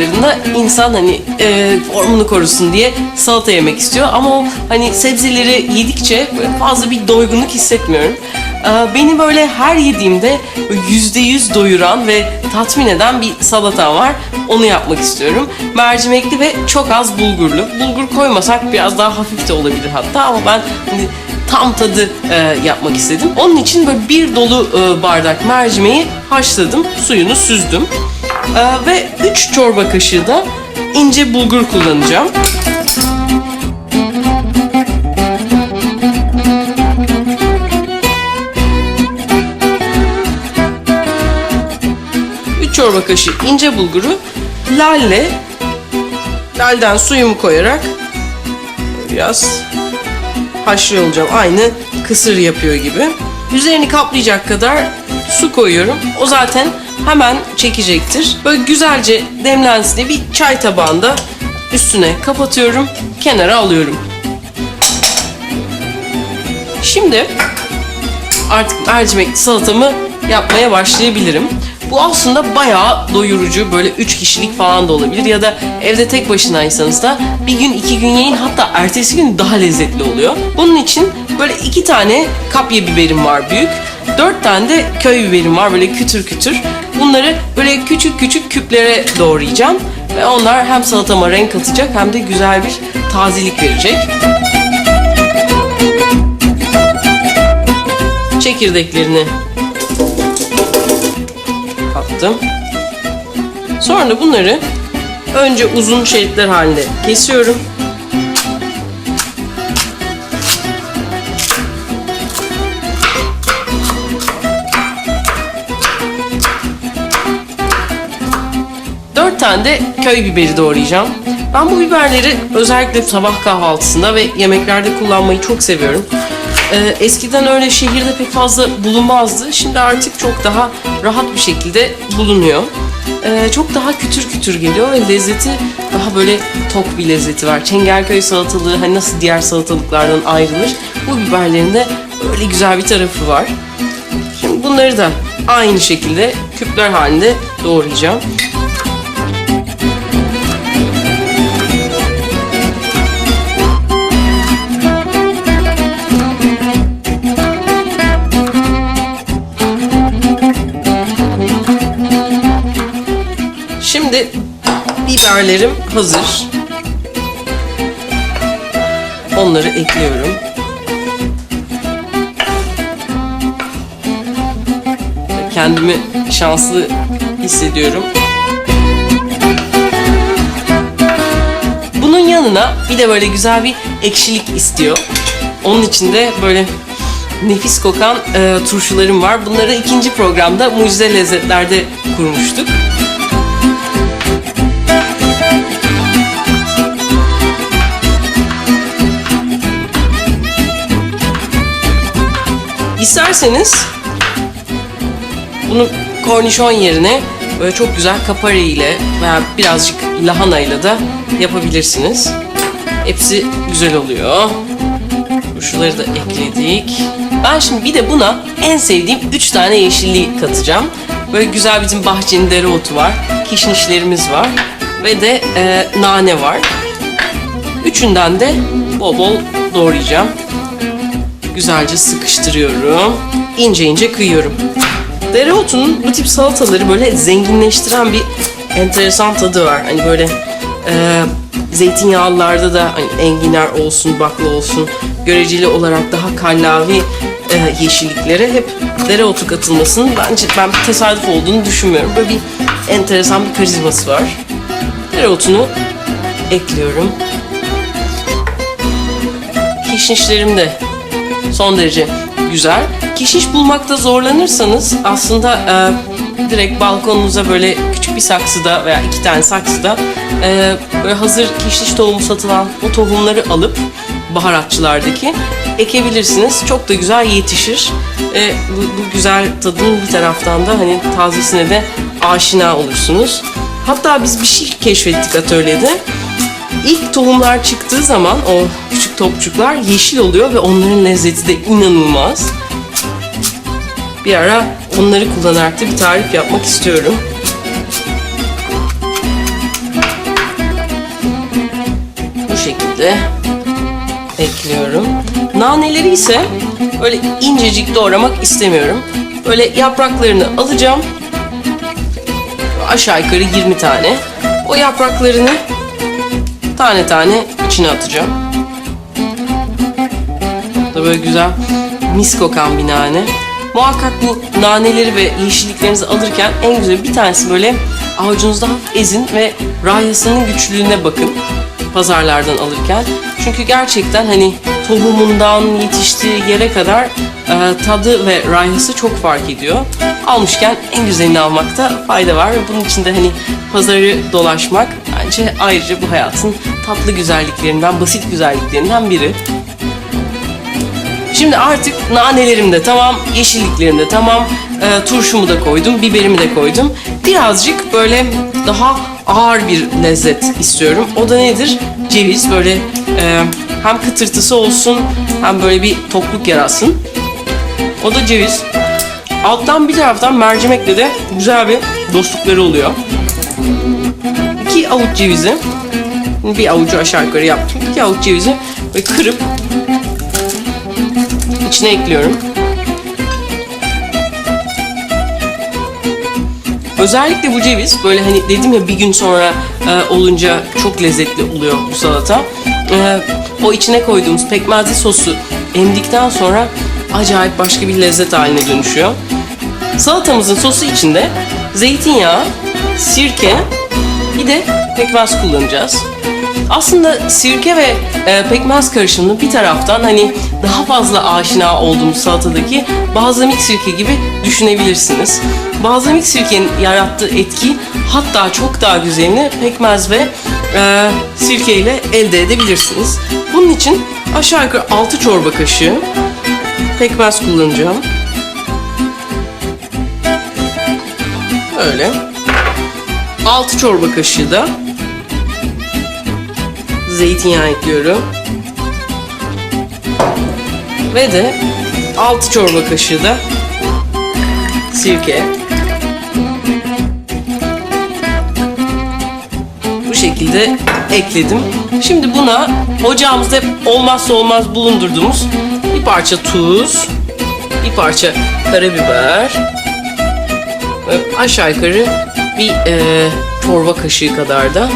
aylarında insan hani e, formunu korusun diye salata yemek istiyor. Ama o hani sebzeleri yedikçe fazla bir doygunluk hissetmiyorum. E, beni böyle her yediğimde yüzde yüz doyuran ve tatmin eden bir salata var. Onu yapmak istiyorum. Mercimekli ve çok az bulgurlu. Bulgur koymasak biraz daha hafif de olabilir hatta ama ben hani tam tadı e, yapmak istedim. Onun için böyle bir dolu e, bardak mercimeği haşladım, suyunu süzdüm. E, ve 3 çorba kaşığı da ince bulgur kullanacağım. Üç çorba kaşığı ince bulguru lalle lalden suyumu koyarak biraz haşlıyor olacağım. Aynı kısır yapıyor gibi. Üzerini kaplayacak kadar su koyuyorum. O zaten hemen çekecektir. Böyle güzelce demlensin diye bir çay tabağında üstüne kapatıyorum. Kenara alıyorum. Şimdi artık mercimekli salatamı yapmaya başlayabilirim. Bu aslında bayağı doyurucu böyle 3 kişilik falan da olabilir ya da evde tek başınaysanız da bir gün iki gün yiyin hatta ertesi gün daha lezzetli oluyor. Bunun için böyle iki tane kapya biberim var büyük. Dört tane de köy biberim var böyle kütür kütür. Bunları böyle küçük küçük küplere doğrayacağım. Ve onlar hem salatama renk katacak hem de güzel bir tazelik verecek. Çekirdeklerini kattım. Sonra bunları önce uzun şeritler halinde kesiyorum. Dört tane de köy biberi doğrayacağım. Ben bu biberleri özellikle sabah kahvaltısında ve yemeklerde kullanmayı çok seviyorum. Ee, eskiden öyle şehirde pek fazla bulunmazdı. Şimdi artık çok daha rahat bir şekilde bulunuyor. Ee, çok daha kütür kütür geliyor ve lezzeti daha böyle tok bir lezzeti var. Çengelköy salatalığı hani nasıl diğer salatalıklardan ayrılır. Bu biberlerin de öyle güzel bir tarafı var. Şimdi bunları da aynı şekilde küpler halinde doğrayacağım. Şimdi biberlerim hazır. Onları ekliyorum. Kendimi şanslı hissediyorum. Bunun yanına bir de böyle güzel bir ekşilik istiyor. Onun için de böyle nefis kokan e, turşularım var. Bunları ikinci programda Mucize Lezzetler'de kurmuştuk. İsterseniz bunu kornişon yerine böyle çok güzel kapari ile veya birazcık lahana ile de yapabilirsiniz. Hepsi güzel oluyor. Şunları da ekledik. Ben şimdi bir de buna en sevdiğim 3 tane yeşilliği katacağım. Böyle güzel bizim bahçenin dereotu var. Kişnişlerimiz var. Ve de e, nane var. Üçünden de bol bol doğrayacağım. Güzelce sıkıştırıyorum. İnce ince kıyıyorum. Dereotunun bu tip salataları böyle zenginleştiren bir enteresan tadı var. Hani böyle e, zeytinyağlılarda da hani enginar olsun, bakla olsun göreceli olarak daha kallavi e, yeşilliklere hep dereotu katılmasının bence ben tesadüf olduğunu düşünmüyorum. Böyle bir enteresan bir karizması var. Dereotunu ekliyorum. Kişnişlerim de son derece güzel. Kişniş bulmakta zorlanırsanız aslında e, direkt balkonunuza böyle küçük bir saksıda veya iki tane saksıda e, böyle hazır kişniş tohumu satılan o tohumları alıp baharatçılardaki ekebilirsiniz. Çok da güzel yetişir. E, bu, bu güzel tadın bir taraftan da hani tazesine de aşina olursunuz. Hatta biz bir şey keşfettik atölyede. İlk tohumlar çıktığı zaman o küçük topçuklar yeşil oluyor ve onların lezzeti de inanılmaz. Bir ara onları kullanarak da bir tarif yapmak istiyorum. Bu şekilde ekliyorum. Naneleri ise öyle incecik doğramak istemiyorum. Böyle yapraklarını alacağım. Aşağı yukarı 20 tane. O yapraklarını tane tane içine atacağım. Da böyle güzel mis kokan bir nane. Muhakkak bu naneleri ve yeşilliklerinizi alırken en güzel bir tanesi böyle avucunuzda ezin ve rayasının güçlüğüne bakın pazarlardan alırken. Çünkü gerçekten hani tohumundan yetiştiği yere kadar e, tadı ve rayası çok fark ediyor. Almışken en güzelini almakta fayda var ve bunun için de hani pazarı dolaşmak bence ayrıca bu hayatın tatlı güzelliklerinden, basit güzelliklerinden biri. Şimdi artık nanelerim de tamam, yeşilliklerim de tamam, e, turşumu da koydum, biberimi de koydum. Birazcık böyle daha ağır bir lezzet istiyorum. O da nedir? Ceviz böyle e, hem kıtırtısı olsun hem böyle bir tokluk yaratsın. O da ceviz. Alttan bir taraftan mercimekle de güzel bir dostlukları oluyor. Avuç cevizi, bir avucu aşağı yukarı yaptım. İki avuç cevizi ve kırıp içine ekliyorum. Özellikle bu ceviz böyle hani dedim ya bir gün sonra e, olunca çok lezzetli oluyor bu salata. E, o içine koyduğumuz pekmezli sosu emdikten sonra acayip başka bir lezzet haline dönüşüyor. Salatamızın sosu içinde zeytinyağı, sirke, bir de pekmez kullanacağız. Aslında sirke ve e, pekmez karışımını bir taraftan hani daha fazla aşina olduğumuz salatadaki balzamik sirke gibi düşünebilirsiniz. Balzamik sirkenin yarattığı etki hatta çok daha güzelini pekmez ve e, sirke ile elde edebilirsiniz. Bunun için aşağı yukarı 6 çorba kaşığı pekmez kullanacağım. Öyle. 6 çorba kaşığı da zeytinyağı ekliyorum. Ve de 6 çorba kaşığı da sirke. Bu şekilde ekledim. Şimdi buna ocağımızda olmazsa olmaz bulundurduğumuz bir parça tuz, bir parça karabiber, ve aşağı yukarı bir e, çorba kaşığı kadar da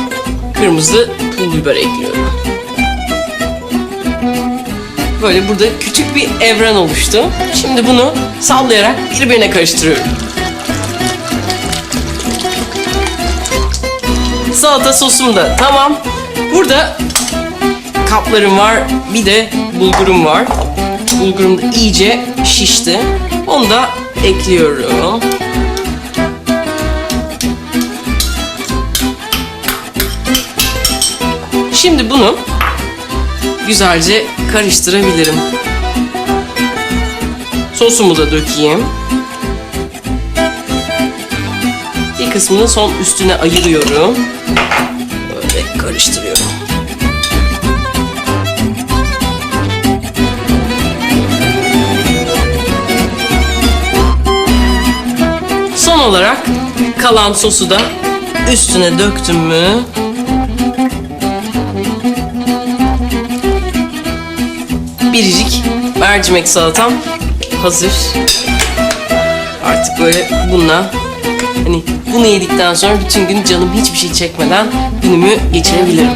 kırmızı pul biber ekliyorum. Böyle burada küçük bir evren oluştu. Şimdi bunu sallayarak birbirine karıştırıyorum. Salata sosum da tamam. Burada kaplarım var. Bir de bulgurum var. Bulgurum da iyice şişti. Onu da ekliyorum. Şimdi bunu güzelce karıştırabilirim. Sosumu da dökeyim. Bir kısmını son üstüne ayırıyorum. Böyle karıştırıyorum. Son olarak kalan sosu da üstüne döktüm mü biricik mercimek salatam hazır. Artık böyle bununla hani bunu yedikten sonra bütün gün canım hiçbir şey çekmeden günümü geçirebilirim.